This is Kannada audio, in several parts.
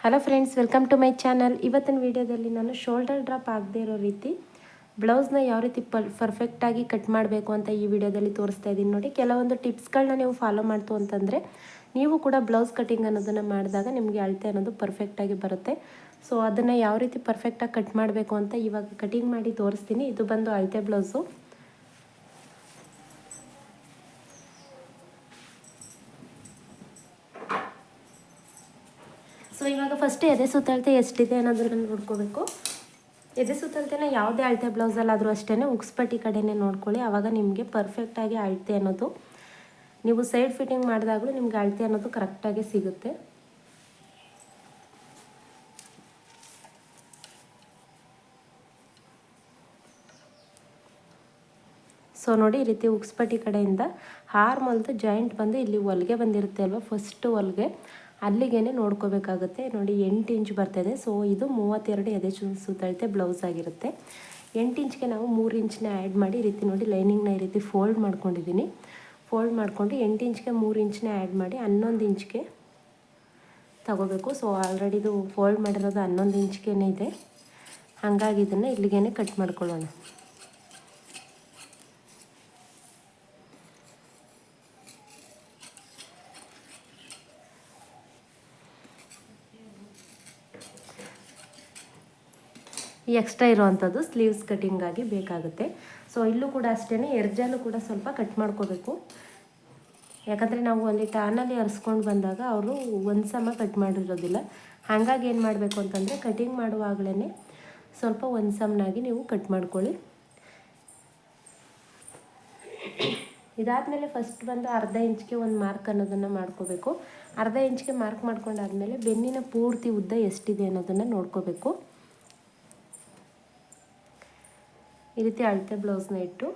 Hello friends welcome to my channel ಇವತ್ತಿನ ವಿಡಿಯೋದಲ್ಲಿ ನಾನು ಶೋಲ್ಡರ್ ಡ್ರಾಪ್ ಆಗದೇ ಇರೋ ರೀತಿ ಬ್ಲೌಸ್ನ ಯಾವ ರೀತಿ ಪರ್ ಪರ್ಫೆಕ್ಟಾಗಿ ಕಟ್ ಮಾಡಬೇಕು ಅಂತ ಈ ವಿಡಿಯೋದಲ್ಲಿ ತೋರಿಸ್ತಾ ಇದ್ದೀನಿ ನೋಡಿ. ಕೆಲವೊಂದು ಟಿಪ್ಸ್ಗಳನ್ನ ನೀವು ಫಾಲೋ ಮಾಡ್ತು ಅಂತಂದರೆ ನೀವು ಕೂಡ ಬ್ಲೌಸ್ ಕಟಿಂಗ್ ಅನ್ನೋದನ್ನು ಮಾಡಿದಾಗ ನಿಮಗೆ ಅಳತೆ ಅನ್ನೋದು ಪರ್ಫೆಕ್ಟಾಗಿ ಬರುತ್ತೆ. ಸೊ ಅದನ್ನು ಯಾವ ರೀತಿ ಪರ್ಫೆಕ್ಟಾಗಿ ಕಟ್ ಮಾಡಬೇಕು ಅಂತ ಇವಾಗ ಕಟಿಂಗ್ ಮಾಡಿ ತೋರಿಸ್ತೀನಿ. ಇದು ಬಂದು ಅಳತೆ ಬ್ಲೌಸು ಸೊ ಇವಾಗ ಫಸ್ಟ್ ಎದೆ ಸುತ್ತಳತೆ ಎಷ್ಟಿದೆ ಅನ್ನೋದನ್ನು ನೋಡ್ಕೋಬೇಕು. ಎದೆ ಸುತ್ತಳತೆನ ಯಾವುದೇ ಅಳತೆ ಬ್ಲೌಸಲ್ಲಾದರೂ ಅಷ್ಟೇ ಉಕ್ಸ್ಪಟ್ಟಿ ಕಡೆನೇ ನೋಡ್ಕೊಳ್ಳಿ. ಆವಾಗ ನಿಮಗೆ ಪರ್ಫೆಕ್ಟಾಗಿ ಅಳತೆ ಅನ್ನೋದು, ನೀವು ಸೈಡ್ ಫಿಟ್ಟಿಂಗ್ ಮಾಡಿದಾಗಲೂ ನಿಮಗೆ ಅಳತೆ ಅನ್ನೋದು ಕರೆಕ್ಟಾಗಿ ಸಿಗುತ್ತೆ. ಸೊ ನೋಡಿ ಈ ರೀತಿ ಉಕ್ಸ್ಪಟ್ಟಿ ಕಡೆಯಿಂದ ಹಾರ್ ಜಾಯಿಂಟ್ ಬಂದು ಇಲ್ಲಿ ಹೊಲಿಗೆ ಬಂದಿರುತ್ತೆ ಅಲ್ವಾ? ಫಸ್ಟ್ ಹೊಲಿಗೆ ಅಲ್ಲಿಗೇ ನೋಡ್ಕೋಬೇಕಾಗುತ್ತೆ. ನೋಡಿ, ಎಂಟು ಇಂಚ್ ಬರ್ತಾಯಿದೆ ಸೊ ಇದು ಮೂವತ್ತೆರಡು ಎದೆ ಸುತ್ತಳತೆ ಬ್ಲೌಸ್ ಆಗಿರುತ್ತೆ. ಎಂಟು ಇಂಚ್ಗೆ ನಾವು ಮೂರು ಇಂಚನ್ನ ಆ್ಯಡ್ ಮಾಡಿ ಈ ರೀತಿ ನೋಡಿ ಲೈನಿಂಗ್ನ ಈ ರೀತಿ ಫೋಲ್ಡ್ ಮಾಡ್ಕೊಂಡಿದ್ದೀನಿ ಫೋಲ್ಡ್ ಮಾಡಿಕೊಂಡು ಎಂಟು ಇಂಚ್ಗೆ ಮೂರು ಇಂಚನ್ನ ಆ್ಯಡ್ ಮಾಡಿ ಹನ್ನೊಂದು ಇಂಚ್ಗೆ ತಗೋಬೇಕು. ಸೊ ಆಲ್ರೆಡಿ ಇದು ಫೋಲ್ಡ್ ಮಾಡಿರೋದು ಹನ್ನೊಂದು ಇಂಚ್ಗೆ ಇದೆ. ಹಾಗಾಗಿ ಇದನ್ನು ಇಲ್ಲಿಗೇ ಕಟ್ ಮಾಡ್ಕೊಳ್ಳೋಣ. ಈ ಎಕ್ಸ್ಟ್ರಾ ಇರುವಂಥದ್ದು ಸ್ಲೀವ್ಸ್ ಕಟಿಂಗಾಗಿ ಬೇಕಾಗುತ್ತೆ. ಸೊ ಇಲ್ಲೂ ಕೂಡ ಅಷ್ಟೇ ಎರ್ಜಾಲು ಕೂಡ ಸ್ವಲ್ಪ ಕಟ್ ಮಾಡ್ಕೋಬೇಕು. ಯಾಕಂದರೆ ನಾವು ಅಲ್ಲಿ ಟಾನಲ್ಲಿ ಅರ್ಸ್ಕೊಂಡು ಬಂದಾಗ ಅವರು ಒಂದು ಸಮ ಕಟ್ ಮಾಡಿರೋದಿಲ್ಲ. ಹಾಗಾಗಿ ಏನು ಮಾಡಬೇಕು ಅಂತಂದರೆ ಕಟಿಂಗ್ ಮಾಡುವಾಗಲೇ ಸ್ವಲ್ಪ ಒಂದು ಸಮನಾಗಿ ನೀವು ಕಟ್ ಮಾಡ್ಕೊಳ್ಳಿ. ಇದಾದಮೇಲೆ ಫಸ್ಟ್ ಬಂದು ಅರ್ಧ ಇಂಚ್ಗೆ ಒಂದು ಮಾರ್ಕ್ ಅನ್ನೋದನ್ನು ಮಾಡ್ಕೋಬೇಕು. ಅರ್ಧ ಇಂಚ್ಗೆ ಮಾರ್ಕ್ ಮಾಡ್ಕೊಂಡಾದಮೇಲೆ ಬೆನ್ನಿನ ಪೂರ್ತಿ ಉದ್ದ ಎಷ್ಟಿದೆ ಅನ್ನೋದನ್ನು ನೋಡ್ಕೋಬೇಕು. ಈ ರೀತಿ ಅಳತೆ ಬ್ಲೌಸ್ನ ಇಟ್ಟು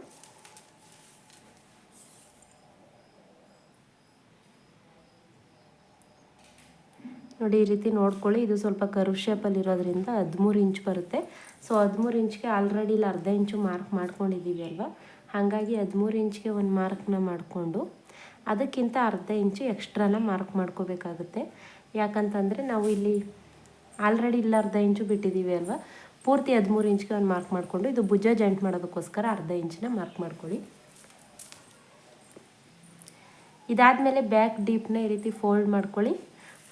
ನೋಡಿ ಈ ರೀತಿ ನೋಡ್ಕೊಳ್ಳಿ. ಇದು ಸ್ವಲ್ಪ ಕರು ಶೇಪಲ್ಲಿ ಇರೋದ್ರಿಂದ ಹದಿಮೂರು ಇಂಚ್ ಬರುತ್ತೆ. ಸೊ ಹದಿಮೂರು ಇಂಚ್ಗೆ ಆಲ್ರೆಡಿ ಇಲ್ಲಿ ಅರ್ಧ ಇಂಚು ಮಾರ್ಕ್ ಮಾಡ್ಕೊಂಡಿದ್ದೀವಿ ಅಲ್ವಾ? ಹಾಗಾಗಿ ಹದಿಮೂರು ಇಂಚ್ಗೆ ಒಂದು ಮಾರ್ಕ್ನ ಮಾಡಿಕೊಂಡು ಅದಕ್ಕಿಂತ ಅರ್ಧ ಇಂಚು ಎಕ್ಸ್ಟ್ರಾನ ಮಾರ್ಕ್ ಮಾಡ್ಕೋಬೇಕಾಗುತ್ತೆ. ಯಾಕಂತಂದರೆ ನಾವು ಇಲ್ಲಿ ಆಲ್ರೆಡಿ ಇಲ್ಲಿ ಅರ್ಧ ಇಂಚು ಬಿಟ್ಟಿದ್ದೀವಿ ಅಲ್ವಾ? ಪೂರ್ತಿ ಹದಿಮೂರು ಇಂಚ್ಗೆ ಒಂದು ಮಾರ್ಕ್ ಮಾಡಿಕೊಂಡು ಇದು ಭುಜ ಜಾಯಿಂಟ್ ಮಾಡೋದಕ್ಕೋಸ್ಕರ ಅರ್ಧ ಇಂಚಿನ ಮಾರ್ಕ್ ಮಾಡ್ಕೊಳ್ಳಿ. ಇದಾದಮೇಲೆ ಬ್ಯಾಕ್ ಡೀಪ್ನ ಈ ರೀತಿ ಫೋಲ್ಡ್ ಮಾಡ್ಕೊಳ್ಳಿ.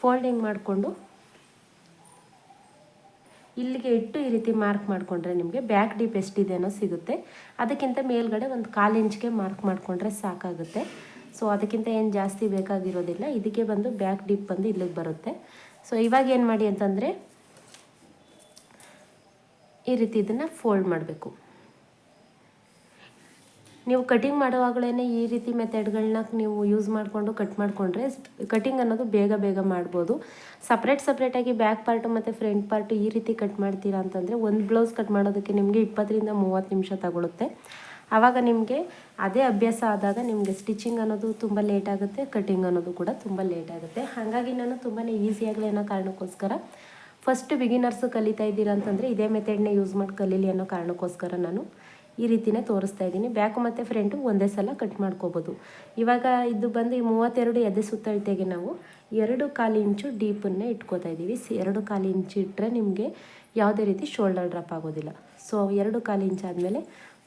ಫೋಲ್ಡಿಂಗ್ ಮಾಡಿಕೊಂಡು ಇಲ್ಲಿಗೆ ಇಟ್ಟು ಈ ರೀತಿ ಮಾರ್ಕ್ ಮಾಡಿಕೊಂಡ್ರೆ ನಿಮಗೆ ಬ್ಯಾಕ್ ಡೀಪ್ ಎಷ್ಟಿದೆ ಅನ್ನೋ ಸಿಗುತ್ತೆ. ಅದಕ್ಕಿಂತ ಮೇಲ್ಗಡೆ ಒಂದು ಕಾಲು ಇಂಚ್ಗೆ ಮಾರ್ಕ್ ಮಾಡಿಕೊಂಡ್ರೆ ಸಾಕಾಗುತ್ತೆ. ಸೊ ಅದಕ್ಕಿಂತ ಏನು ಜಾಸ್ತಿ ಬೇಕಾಗಿರೋದಿಲ್ಲ. ಇದಕ್ಕೆ ಬಂದು ಬ್ಯಾಕ್ ಡೀಪ್ ಬಂದು ಇಲ್ಲಿಗೆ ಬರುತ್ತೆ. ಸೊ ಇವಾಗ ಏನು ಮಾಡಿ ಅಂತಂದರೆ ಈ ರೀತಿ ಇದನ್ನು ಫೋಲ್ಡ್ ಮಾಡಬೇಕು. ನೀವು ಕಟಿಂಗ್ ಮಾಡುವಾಗಲೇ ಈ ರೀತಿ ಮೆಥಡ್ಗಳನ್ನ ನೀವು ಯೂಸ್ ಮಾಡಿಕೊಂಡು ಕಟ್ ಮಾಡಿಕೊಂಡ್ರೆ ಕಟಿಂಗ್ ಅನ್ನೋದು ಬೇಗ ಬೇಗ ಮಾಡ್ಬೋದು. ಸಪ್ರೇಟ್ ಸಪ್ರೇಟಾಗಿ ಬ್ಯಾಕ್ ಪಾರ್ಟು ಮತ್ತು ಫ್ರಂಟ್ ಪಾರ್ಟು ಈ ರೀತಿ ಕಟ್ ಮಾಡ್ತೀರಾ ಅಂತಂದರೆ ಒಂದು ಬ್ಲೌಸ್ ಕಟ್ ಮಾಡೋದಕ್ಕೆ ನಿಮಗೆ ಇಪ್ಪತ್ತರಿಂದ ಮೂವತ್ತು ನಿಮಿಷ ತಗೊಳುತ್ತೆ. ಆವಾಗ ನಿಮಗೆ ಅದೇ ಅಭ್ಯಾಸ ಆದಾಗ ನಿಮಗೆ ಸ್ಟಿಚಿಂಗ್ ಅನ್ನೋದು ತುಂಬ ಲೇಟ್ ಆಗುತ್ತೆ ಕಟಿಂಗ್ ಅನ್ನೋದು ಕೂಡ ತುಂಬ ಲೇಟ್ ಆಗುತ್ತೆ. ಹಾಗಾಗಿ ನಾನು ತುಂಬಾ ಈಸಿಯಾಗಲಿ ಅನ್ನೋ ಕಾರಣಕ್ಕೋಸ್ಕರ ಫಸ್ಟ್ ಬಿಗಿನರ್ಸ್ ಕಲಿತಾ ಇದ್ದೀರಾ ಅಂತಂದರೆ ಇದೇ ಮೆಥಡ್ನೇ ಯೂಸ್ ಮಾಡಿ ಕಲೀಲಿ ಅನ್ನೋ ಕಾರಣಕ್ಕೋಸ್ಕರ ನಾನು ಈ ರೀತಿಯೇ ತೋರಿಸ್ತಾ ಇದ್ದೀನಿ. ಬ್ಯಾಕು ಮತ್ತು ಫ್ರಂಟು ಒಂದೇ ಸಲ ಕಟ್ ಮಾಡ್ಕೋಬೋದು. ಇವಾಗ ಇದು ಬಂದು ಈ ಮೂವತ್ತೆರಡು ಎದೆ ಸುತ್ತಳತೆಗೆ ನಾವು ಎರಡು ಕಾಲು ಇಂಚು ಡೀಪನ್ನೇ ಇಟ್ಕೋತಾ ಇದ್ದೀವಿ. ಎರಡು ಕಾಲು ಇಂಚು ಇಟ್ಟರೆ ನಿಮಗೆ ಯಾವುದೇ ರೀತಿ ಶೋಲ್ಡರ್ ಡ್ರಾಪ್ ಆಗೋದಿಲ್ಲ. ಸೊ ಎರಡು ಕಾಲು ಇಂಚು ಆದಮೇಲೆ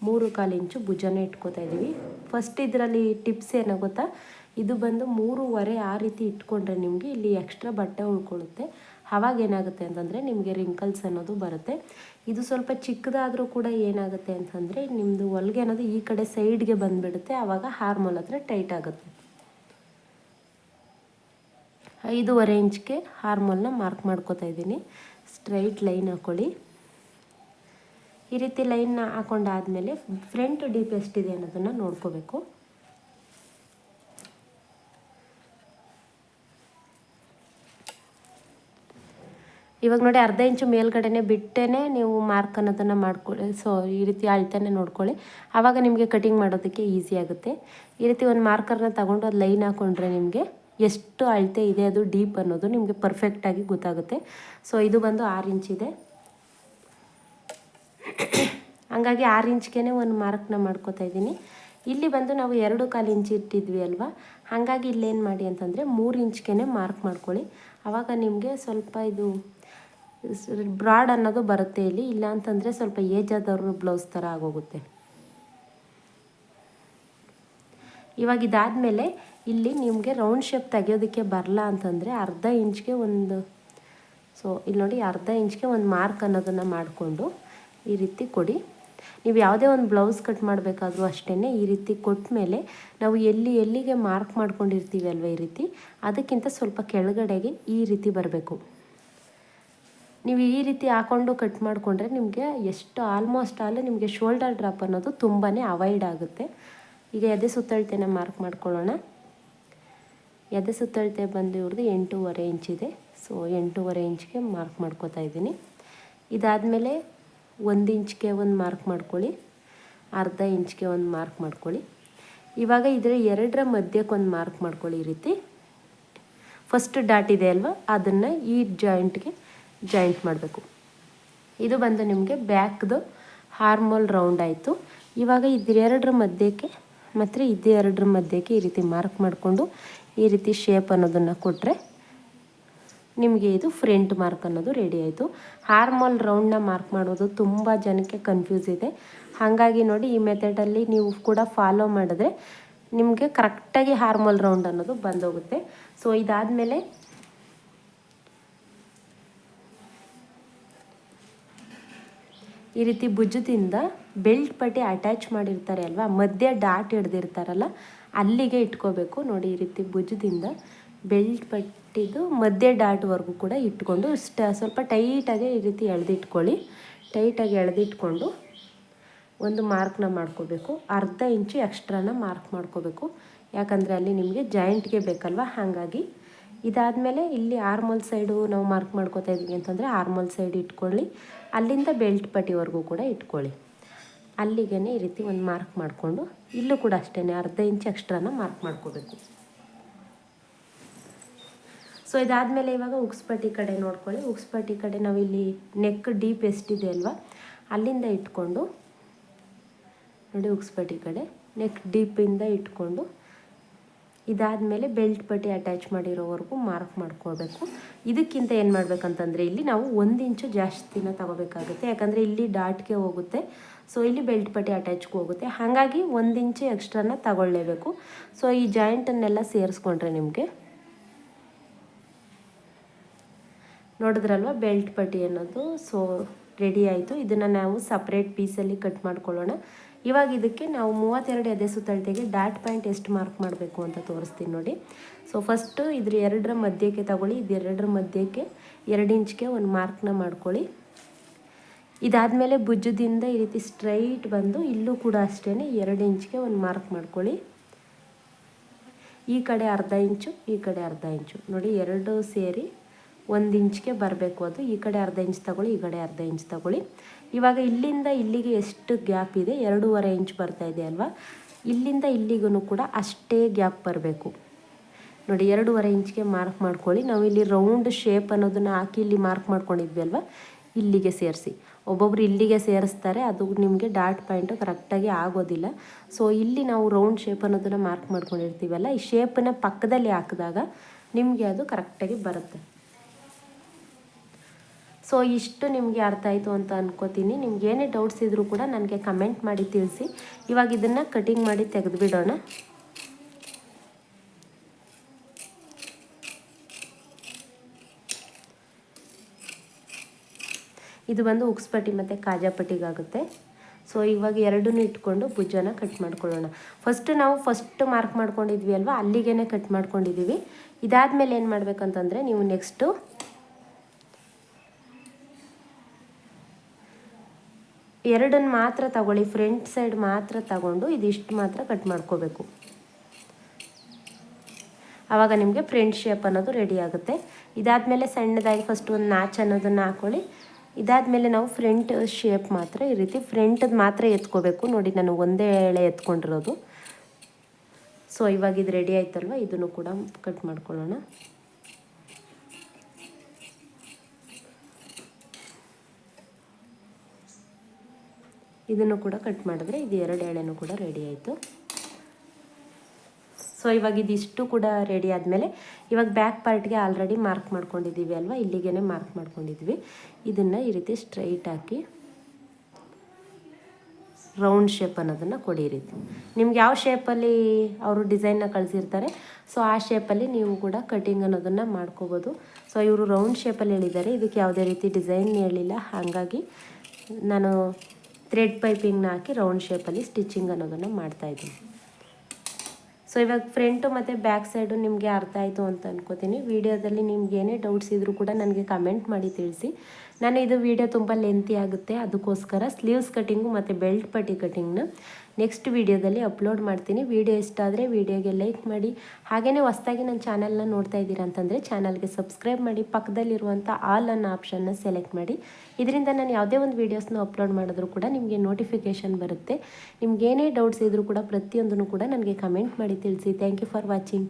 ಮೂರು ಕಾಲು ಇಂಚು ಭುಜನೇ ಇಟ್ಕೋತಾ ಇದ್ದೀವಿ. ಫಸ್ಟ್ ಇದರಲ್ಲಿ ಟಿಪ್ಸ್ ಏನೋ ಗೊತ್ತಾ? ಇದು ಬಂದು ಮೂರುವರೆ ಆ ರೀತಿ ಇಟ್ಕೊಂಡ್ರೆ ನಿಮಗೆ ಇಲ್ಲಿ ಎಕ್ಸ್ಟ್ರಾ ಬಟ್ಟೆ ಉಳ್ಕೊಳ್ಳುತ್ತೆ. ಅವಾಗ ಏನಾಗುತ್ತೆ ಅಂತಂದರೆ ನಿಮಗೆ ರಿಂಕಲ್ಸ್ ಅನ್ನೋದು ಬರುತ್ತೆ. ಇದು ಸ್ವಲ್ಪ ಚಿಕ್ಕದಾದರೂ ಕೂಡ ಏನಾಗುತ್ತೆ ಅಂತಂದರೆ ನಿಮ್ಮದು ಹೊಲಿಗೆ ಅನ್ನೋದು ಈ ಕಡೆ ಸೈಡ್ಗೆ ಬಂದುಬಿಡುತ್ತೆ ಆವಾಗ ಹಾರ್ಮೋಲ್ ಹತ್ರ ಟೈಟ್ ಆಗುತ್ತೆ. ಐದೂವರೆ ಇಂಚ್ಗೆ ಹಾರ್ಮೋಲ್ನ ಮಾರ್ಕ್ ಮಾಡ್ಕೋತಾ ಇದ್ದೀನಿ. ಸ್ಟ್ರೈಟ್ ಲೈನ್ ಹಾಕ್ಕೊಳ್ಳಿ ಈ ರೀತಿ ಲೈನ್ನ ಹಾಕೊಂಡಾದಮೇಲೆ ಫ್ರಂಟ್ ಡೀಪ್ ಎಷ್ಟಿದೆ ಅನ್ನೋದನ್ನು ನೋಡ್ಕೋಬೇಕು. ಇವಾಗ ನೋಡಿ ಅರ್ಧ ಇಂಚು ಮೇಲ್ಗಡೆನೆ ಬಿಟ್ಟೇ ನೀವು ಮಾರ್ಕ್ ಅನ್ನೋದನ್ನು ಮಾಡ್ಕೊಳ್ಳಿ. ಸೊ ಈ ರೀತಿ ಅಳ್ತಾನೆ ನೋಡ್ಕೊಳ್ಳಿ. ಆವಾಗ ನಿಮಗೆ ಕಟಿಂಗ್ ಮಾಡೋದಕ್ಕೆ ಈಸಿ ಆಗುತ್ತೆ. ಈ ರೀತಿ ಒಂದು ಮಾರ್ಕರ್ನ ತಗೊಂಡು ಅದು ಲೈನ್ ಹಾಕ್ಕೊಂಡ್ರೆ ನಿಮಗೆ ಎಷ್ಟು ಅಳತೆ ಇದೆ ಅದು ಡೀಪ್ ಅನ್ನೋದು ನಿಮಗೆ ಪರ್ಫೆಕ್ಟಾಗಿ ಗೊತ್ತಾಗುತ್ತೆ. ಸೊ ಇದು ಬಂದು ಆರು ಇಂಚಿದೆ ಹಂಗಾಗಿ ಆರು ಇಂಚ್ಗೆ ಒಂದು ಮಾರ್ಕ್ನ ಮಾಡ್ಕೋತಾ ಇದ್ದೀನಿ. ಇಲ್ಲಿ ಬಂದು ನಾವು ಎರಡು ಕಾಲು ಇಂಚ್ ಇಟ್ಟಿದ್ವಿ ಅಲ್ವಾ? ಹಾಗಾಗಿ ಇಲ್ಲೇನು ಮಾಡಿ ಅಂತಂದರೆ ಮೂರು ಇಂಚ್ಗೆ ಮಾರ್ಕ್ ಮಾಡ್ಕೊಳ್ಳಿ. ಆವಾಗ ನಿಮಗೆ ಸ್ವಲ್ಪ ಇದು ಬ್ರಾಡ್ ಅನ್ನೋದು ಬರುತ್ತೆ ಇಲ್ಲಿ. ಇಲ್ಲ ಅಂತಂದರೆ ಸ್ವಲ್ಪ ಏಜ್ ಆದವರು ಬ್ಲೌಸ್ ಥರ ಆಗೋಗುತ್ತೆ. ಇವಾಗ ಇದಾದಮೇಲೆ ಇಲ್ಲಿ ನಿಮಗೆ ರೌಂಡ್ ಶೇಪ್ ತೆಗೆಯೋದಕ್ಕೆ ಬರಲ್ಲ ಅಂತಂದರೆ ಅರ್ಧ ಇಂಚ್ಗೆ ಒಂದು ಸೊ ಇಲ್ಲಿ ನೋಡಿ ಅರ್ಧ ಇಂಚ್ಗೆ ಒಂದು ಮಾರ್ಕ್ ಅನ್ನೋದನ್ನು ಮಾಡಿಕೊಂಡು ಈ ರೀತಿ ಕೊಡಿ. ನೀವು ಯಾವುದೇ ಒಂದು ಬ್ಲೌಸ್ ಕಟ್ ಮಾಡಬೇಕಾದ್ರೂ ಅಷ್ಟೇ ಈ ರೀತಿ ಕೊಟ್ಟ ಮೇಲೆ ನಾವು ಎಲ್ಲಿ ಎಲ್ಲಿಗೆ ಮಾರ್ಕ್ ಮಾಡ್ಕೊಂಡಿರ್ತೀವಿ ಅಲ್ವ ಈ ರೀತಿ, ಅದಕ್ಕಿಂತ ಸ್ವಲ್ಪ ಕೆಳಗಡೆಗೆ ಈ ರೀತಿ ಬರಬೇಕು. ನೀವು ಈ ರೀತಿ ಹಾಕೊಂಡು ಕಟ್ ಮಾಡಿಕೊಂಡ್ರೆ ನಿಮಗೆ ಎಷ್ಟು ಆಲ್ಮೋಸ್ಟ್ ಆಲ್ ನಿಮಗೆ ಶೋಲ್ಡರ್ ಡ್ರಾಪ್ ಅನ್ನೋದು ತುಂಬಾ ಅವಾಯ್ಡ್ ಆಗುತ್ತೆ. ಈಗ ಎದೆ ಸುತ್ತಳತೆನ ಮಾರ್ಕ್ ಮಾಡ್ಕೊಳ್ಳೋಣ. ಎದೆ ಸುತ್ತಳತೆ ಬಂದು ಇವ್ರದ್ದು ಎಂಟೂವರೆ ಇಂಚಿದೆ ಸೊ ಎಂಟೂವರೆ ಇಂಚ್ಗೆ ಮಾರ್ಕ್ ಮಾಡ್ಕೋತಾ ಇದ್ದೀನಿ. ಇದಾದಮೇಲೆ ಒಂದು ಇಂಚ್ಗೆ ಒಂದು ಮಾರ್ಕ್ ಮಾಡ್ಕೊಳ್ಳಿ. ಅರ್ಧ ಇಂಚ್ಗೆ ಒಂದು ಮಾರ್ಕ್ ಮಾಡ್ಕೊಳ್ಳಿ. ಇವಾಗ ಇದರ ಎರಡರ ಮಧ್ಯಕ್ಕೆ ಒಂದು ಮಾರ್ಕ್ ಮಾಡ್ಕೊಳ್ಳಿ ಈ ರೀತಿ. ಫಸ್ಟ್ ಡಾಟ್ ಇದೆ ಅಲ್ವಾ? ಅದನ್ನು ಈ ಜಾಯಿಂಟ್ಗೆ ಜಾಯಿಂಟ್ ಮಾಡಬೇಕು. ಇದು ಬಂದು ನಿಮಗೆ ಬ್ಯಾಕ್ದು ಹಾರ್ಮೋಲ್ ರೌಂಡ್ ಆಯಿತು. ಇವಾಗ ಇದೆರಡರ ಮಧ್ಯಕ್ಕೆ ಮತ್ತು ಇದೆರಡರ ಮಧ್ಯಕ್ಕೆ ಈ ರೀತಿ ಮಾರ್ಕ್ ಮಾಡಿಕೊಂಡು ಈ ರೀತಿ ಶೇಪ್ ಅನ್ನೋದನ್ನು ಕೊಟ್ಟರೆ ನಿಮಗೆ ಇದು ಫ್ರಂಟ್ ಮಾರ್ಕ್ ಅನ್ನೋದು ರೆಡಿ ಆಯಿತು. ಹಾರ್ಮೋಲ್ ರೌಂಡ್ನ ಮಾರ್ಕ್ ಮಾಡೋದು ತುಂಬ ಜನಕ್ಕೆ ಕನ್ಫ್ಯೂಸ್ ಇದೆ. ಹಾಗಾಗಿ ನೋಡಿ ಈ ಮೆಥಡಲ್ಲಿ ನೀವು ಕೂಡ ಫಾಲೋ ಮಾಡಿದ್ರೆ ನಿಮಗೆ ಕರೆಕ್ಟಾಗಿ ಹಾರ್ಮೋಲ್ ರೌಂಡ್ ಅನ್ನೋದು ಬಂದೋಗುತ್ತೆ. ಸೊ ಇದಾದಮೇಲೆ ಈ ರೀತಿ ಭುಜದಿಂದ ಬೆಲ್ಟ್ ಪಟ್ಟಿ ಅಟ್ಯಾಚ್ ಮಾಡಿರ್ತಾರೆ ಅಲ್ವಾ? ಮಧ್ಯ ಡಾಟ್ ಹಿಡ್ದಿರ್ತಾರಲ್ಲ, ಅಲ್ಲಿಗೆ ಇಟ್ಕೋಬೇಕು. ನೋಡಿ ಈ ರೀತಿ ಭುಜದಿಂದ ಬೆಲ್ಟ್ ಪಟ್ಟಿದು ಮಧ್ಯ ಡಾಟ್ವರೆಗೂ ಕೂಡ ಇಟ್ಕೊಂಡು ಸ್ಟ, ಸ್ವಲ್ಪ ಟೈಟಾಗಿ ಈ ರೀತಿ ಎಳೆದಿಟ್ಕೊಳ್ಳಿ. ಟೈಟಾಗಿ ಎಳೆದಿಟ್ಕೊಂಡು ಒಂದು ಮಾರ್ಕ್ನ ಮಾಡ್ಕೋಬೇಕು. ಅರ್ಧ ಇಂಚು ಎಕ್ಸ್ಟ್ರಾನ ಮಾರ್ಕ್ ಮಾಡ್ಕೋಬೇಕು. ಯಾಕಂದರೆ ಅಲ್ಲಿ ನಿಮಗೆ ಜಾಯಿಂಟ್ಗೆ ಬೇಕಲ್ವ? ಹಾಗಾಗಿ ಇದಾದಮೇಲೆ ಇಲ್ಲಿ ಆರ್ಮಲ್ ಸೈಡು ನಾವು ಮಾರ್ಕ್ ಮಾಡ್ಕೋತಾ ಇದ್ದೀವಿ ಅಂತಂದರೆ ಆರ್ಮಲ್ ಸೈಡ್ ಇಟ್ಕೊಳ್ಳಿ. ಅಲ್ಲಿಂದ ಬೆಲ್ಟ್ ಪಟ್ಟಿವರೆಗೂ ಕೂಡ ಇಟ್ಕೊಳ್ಳಿ. ಅಲ್ಲಿಗೆ ಈ ರೀತಿ ಒಂದು ಮಾರ್ಕ್ ಮಾಡಿಕೊಂಡು ಇಲ್ಲೂ ಕೂಡ ಅಷ್ಟೇ ಅರ್ಧ ಇಂಚ್ ಎಕ್ಸ್ಟ್ರಾನ ಮಾರ್ಕ್ ಮಾಡ್ಕೋಬೇಕು. ಸೊ ಇದಾದಮೇಲೆ ಇವಾಗ ಉಕ್ಸ್ಪಟ್ಟಿ ಕಡೆ ನೋಡ್ಕೊಳ್ಳಿ. ಉಕ್ಸ್ಪಟ್ಟಿ ಕಡೆ ನಾವಿಲ್ಲಿ ನೆಕ್ ಡೀಪ್ ಎಷ್ಟಿದೆ ಅಲ್ವಾ? ಅಲ್ಲಿಂದ ಇಟ್ಕೊಂಡು ನೋಡಿ ಉಕ್ಸ್ಪಟ್ಟಿ ಕಡೆ. ನೆಕ್ ಡೀಪಿಂದ ಇಟ್ಕೊಂಡು ಇದಾದಮೇಲೆ ಬೆಲ್ಟ್ ಪಟ್ಟಿ ಅಟ್ಯಾಚ್ ಮಾಡಿರೋವರೆಗೂ ಮಾರ್ಕ್ ಮಾಡ್ಕೋಬೇಕು ಇದಕ್ಕಿಂತ ಏನು ಮಾಡಬೇಕಂತಂದರೆ ಇಲ್ಲಿ ನಾವು ಒಂದು ಇಂಚು ಜಾಸ್ತಿನ ತಗೋಬೇಕಾಗುತ್ತೆ. ಯಾಕಂದರೆ ಇಲ್ಲಿ ಡಾಟ್ಗೆ ಹೋಗುತ್ತೆ. ಸೊ ಇಲ್ಲಿ ಬೆಲ್ಟ್ ಪಟ್ಟಿ ಅಟ್ಯಾಚ್ಗೆ ಹೋಗುತ್ತೆ. ಹಾಗಾಗಿ ಒಂದು ಇಂಚು ಎಕ್ಸ್ಟ್ರಾನ ತಗೊಳ್ಳೇಬೇಕು. ಸೊ ಈ ಜಾಯಿಂಟನ್ನೆಲ್ಲ ಸೇರಿಸ್ಕೊಂಡ್ರೆ ನಿಮಗೆ ನೋಡಿದ್ರಲ್ವ ಬೆಲ್ಟ್ ಪಟ್ಟಿ ಅನ್ನೋದು? ಸೊ ರೆಡಿ ಆಯಿತು. ಇದನ್ನು ನಾವು ಸಪ್ರೇಟ್ ಪೀಸಲ್ಲಿ ಕಟ್ ಮಾಡ್ಕೊಳ್ಳೋಣ. ಇವಾಗ ಇದಕ್ಕೆ ನಾವು ಮೂವತ್ತೆರಡು ಎದೆ ಸುತ್ತಳತೆಗೆ ಡಾಟ್ ಪಾಯಿಂಟ್ ಎಷ್ಟು ಮಾರ್ಕ್ ಮಾಡಬೇಕು ಅಂತ ತೋರಿಸ್ತೀನಿ ನೋಡಿ. ಸೊ ಫಸ್ಟು ಇದ್ರ ಎರಡರ ಮಧ್ಯಕ್ಕೆ ತಗೊಳ್ಳಿ ಇದೆರಡರ ಮಧ್ಯಕ್ಕೆ ಎರಡು ಇಂಚ್ಗೆ ಒಂದು ಮಾರ್ಕ್ನ ಮಾಡ್ಕೊಳ್ಳಿ. ಇದಾದಮೇಲೆ ಭುಜದಿಂದ ಈ ರೀತಿ ಸ್ಟ್ರೈಟ್ ಬಂದು ಇಲ್ಲೂ ಕೂಡ ಅಷ್ಟೇ ಎರಡು ಇಂಚ್ಗೆ ಒಂದು ಮಾರ್ಕ್ ಮಾಡ್ಕೊಳ್ಳಿ. ಈ ಕಡೆ ಅರ್ಧ ಇಂಚು, ಈ ಕಡೆ ಅರ್ಧ ಇಂಚು. ನೋಡಿ, ಎರಡು ಸೇರಿ ಒಂದು ಇಂಚ್ಗೆ ಬರಬೇಕು ಅದು. ಈ ಕಡೆ ಅರ್ಧ ಇಂಚ್ ತಗೊಳ್ಳಿ, ಈ ಕಡೆ ಅರ್ಧ ಇಂಚ್ ತಗೊಳ್ಳಿ. ಇವಾಗ ಇಲ್ಲಿಂದ ಇಲ್ಲಿಗೆ ಎಷ್ಟು ಗ್ಯಾಪ್ ಇದೆ? ಎರಡೂವರೆ ಇಂಚ್ ಬರ್ತಾ ಇದೆ ಅಲ್ವಾ? ಇಲ್ಲಿಂದ ಇಲ್ಲಿಗೂ ಕೂಡ ಅಷ್ಟೇ ಗ್ಯಾಪ್ ಬರಬೇಕು. ನೋಡಿ, ಎರಡೂವರೆ ಇಂಚ್ಗೆ ಮಾರ್ಕ್ ಮಾಡ್ಕೊಳ್ಳಿ. ನಾವು ಇಲ್ಲಿ ರೌಂಡ್ ಶೇಪ್ ಅನ್ನೋದನ್ನು ಹಾಕಿ ಇಲ್ಲಿ ಮಾರ್ಕ್ ಮಾಡ್ಕೊಂಡಿದ್ವಿ ಅಲ್ವಾ? ಇಲ್ಲಿಗೆ ಸೇರಿಸಿ. ಒಬ್ಬೊಬ್ರು ಇಲ್ಲಿಗೆ ಸೇರಿಸ್ತಾರೆ. ಅದು ನಿಮಗೆ ಡಾಟ್ ಪಾಯಿಂಟು ಕರೆಕ್ಟಾಗಿ ಆಗೋದಿಲ್ಲ. ಸೊ, ಇಲ್ಲಿ ನಾವು ರೌಂಡ್ ಶೇಪ್ ಅನ್ನೋದನ್ನು ಮಾರ್ಕ್ ಮಾಡ್ಕೊಂಡಿರ್ತೀವಲ್ಲ, ಈ ಶೇಪನ್ನ ಪಕ್ಕದಲ್ಲಿ ಹಾಕಿದಾಗ ನಿಮಗೆ ಅದು ಕರೆಕ್ಟಾಗಿ ಬರುತ್ತೆ. ಸೊ ಇಷ್ಟು ನಿಮಗೆ ಅರ್ಥ ಆಯಿತು ಅಂತ ಅನ್ಕೋತೀನಿ. ನಿಮ್ಗೆ ಏನೇ ಡೌಟ್ಸ್ ಇದ್ದರೂ ಕೂಡ ನನಗೆ ಕಮೆಂಟ್ ಮಾಡಿ ತಿಳಿಸಿ. ಇವಾಗ ಇದನ್ನು ಕಟಿಂಗ್ ಮಾಡಿ ತೆಗೆದುಬಿಡೋಣ. ಇದು ಬಂದು ಉಕ್ಸ್ಪಟ್ಟಿ ಮತ್ತು ಕಾಜಾಪಟ್ಟಿಗಾಗುತ್ತೆ. ಸೊ ಇವಾಗ ಎರಡನ್ನೂ ಇಟ್ಕೊಂಡು ಭುಜನ ಕಟ್ ಮಾಡ್ಕೊಳ್ಳೋಣ. ಫಸ್ಟ್ ನಾವು ಫಸ್ಟ್ ಮಾರ್ಕ್ ಮಾಡ್ಕೊಂಡಿದ್ವಿ ಅಲ್ವಾ? ಅಲ್ಲಿಗೆ ಕಟ್ ಮಾಡ್ಕೊಂಡಿದ್ದೀವಿ ಇದಾದಮೇಲೆ ಏನು ಮಾಡಬೇಕಂತಂದರೆ ನೀವು ನೆಕ್ಸ್ಟು ಎರಡನ್ನು ಮಾತ್ರ ತಗೊಳ್ಳಿ ಫ್ರಂಟ್ ಸೈಡ್ ಮಾತ್ರ ತಗೊಂಡು ಇದಿಷ್ಟು ಮಾತ್ರ ಕಟ್ ಮಾಡ್ಕೋಬೇಕು. ಆವಾಗ ನಿಮಗೆ ಫ್ರಂಟ್ ಶೇಪ್ ಅನ್ನೋದು ರೆಡಿ ಆಗುತ್ತೆ. ಇದಾದಮೇಲೆ ಸಣ್ಣದಾಗಿ ಫಸ್ಟ್ ಒಂದು ನಾಚ್ ಅನ್ನೋದನ್ನು ಹಾಕೊಳ್ಳಿ. ಇದಾದಮೇಲೆ ನಾವು ಫ್ರಂಟ್ ಶೇಪ್ ಮಾತ್ರ ಈ ರೀತಿ ಫ್ರಂಟದ್ದು ಮಾತ್ರ ಎತ್ಕೋಬೇಕು. ನೋಡಿ ನಾನು ಒಂದೇ ಎಳೆ ಎತ್ಕೊಂಡಿರೋದು. ಸೊ ಇವಾಗ ಇದು ರೆಡಿ ಆಯ್ತಲ್ವ? ಇದನ್ನು ಕೂಡ ಕಟ್ ಮಾಡ್ಕೊಳ್ಳೋಣ. ಇದನ್ನು ಕೂಡ ಕಟ್ ಮಾಡಿದ್ರೆ ಇದು ಎರಡು ಎಳೆನೂ ಕೂಡ ರೆಡಿ ಆಯಿತು. ಸೊ ಇವಾಗ ಇದಿಷ್ಟು ಕೂಡ ರೆಡಿ ಆದಮೇಲೆ ಇವಾಗ ಬ್ಯಾಕ್ ಪಾರ್ಟ್ಗೆ ಆಲ್ರೆಡಿ ಮಾರ್ಕ್ ಮಾಡ್ಕೊಂಡಿದ್ದೀವಿ ಅಲ್ವಾ? ಇಲ್ಲಿಗೇ ಮಾರ್ಕ್ ಮಾಡ್ಕೊಂಡಿದ್ವಿ ಇದನ್ನು ಈ ರೀತಿ ಸ್ಟ್ರೈಟ್ ಹಾಕಿ ರೌಂಡ್ ಶೇಪ್ ಅನ್ನೋದನ್ನು ಕೊಡಿ ನಿಮ್ಗೆ ಯಾವ ಶೇಪಲ್ಲಿ ಅವರು ಡಿಸೈನ್ನ ಕಳಿಸಿರ್ತಾರೆ ಸೊ ಆ ಶೇಪಲ್ಲಿ ನೀವು ಕೂಡ ಕಟಿಂಗ್ ಅನ್ನೋದನ್ನು ಮಾಡ್ಕೋಬೋದು. ಸೊ ಇವರು ರೌಂಡ್ ಶೇಪಲ್ಲಿ ಹೇಳಿದ್ದಾರೆ. ಇದಕ್ಕೆ ಯಾವುದೇ ರೀತಿ ಡಿಸೈನ್ ಹೇಳಿಲ್ಲ ಹಾಗಾಗಿ ನಾನು ಥ್ರೆಡ್ ಪೈಪಿಂಗ್ನ ಹಾಕಿ ರೌಂಡ್ ಶೇಪಲ್ಲಿ ಸ್ಟಿಚಿಂಗ್ ಅನ್ನೋದನ್ನು ಮಾಡ್ತಾಯಿದ್ದೀನಿ ಸೊ ಇವಾಗ ಫ್ರಂಟು ಮತ್ತು ಬ್ಯಾಕ್ ಸೈಡು ನಿಮಗೆ ಅರ್ಥ ಆಯಿತು ಅಂತ ಅನ್ಕೋತೀನಿ. ವೀಡಿಯೋದಲ್ಲಿ ನಿಮ್ಗೆ ಏನೇ ಡೌಟ್ಸ್ ಇದ್ದರೂ ಕೂಡ ನನಗೆ ಕಮೆಂಟ್ ಮಾಡಿ ತಿಳಿಸಿ. ನಾನು ಇದು ವೀಡಿಯೋ ತುಂಬ ಲೆಂತಿ ಆಗುತ್ತೆ. ಅದಕ್ಕೋಸ್ಕರ ಸ್ಲೀವ್ಸ್ ಕಟಿಂಗು ಮತ್ತು ಬೆಲ್ಟ್ ಪಟ್ಟಿ ಕಟಿಂಗ್ನ ನೆಕ್ಸ್ಟ್ ವೀಡಿಯೋದಲ್ಲಿ ಅಪ್ಲೋಡ್ ಮಾಡ್ತೀನಿ. ವೀಡಿಯೋ ಇಷ್ಟ ಆದರೆ ವೀಡಿಯೋಗೆ ಲೈಕ್ ಮಾಡಿ. ಹಾಗೆಯೇ ಹೊಸ್ದಾಗಿ ನನ್ನ ಚಾನಲ್ನ ನೋಡ್ತಾ ಇದ್ದೀರಾ ಅಂತಂದರೆ ಚಾನಲ್ಗೆ ಸಬ್ಸ್ಕ್ರೈಬ್ ಮಾಡಿ. ಪಕ್ಕದಲ್ಲಿರುವಂಥ ಆಲ್ ಅನ್ನೋ ಆಪ್ಷನ್ನ ಸೆಲೆಕ್ಟ್ ಮಾಡಿ. ಇದರಿಂದ ನಾನು ಯಾವುದೇ ಒಂದು ವೀಡಿಯೋಸ್ನ ಅಪ್ಲೋಡ್ ಮಾಡಿದ್ರು ಕೂಡ ನಿಮಗೆ ನೋಟಿಫಿಕೇಷನ್ ಬರುತ್ತೆ. ನಿಮ್ಗೆ ಏನೇ ಡೌಟ್ಸ್ ಇದ್ದರೂ ಕೂಡ ಪ್ರತಿಯೊಂದನ್ನು ಕೂಡ ನನಗೆ ಕಮೆಂಟ್ ಮಾಡಿ ತಿಳಿಸಿ. Thank you for watching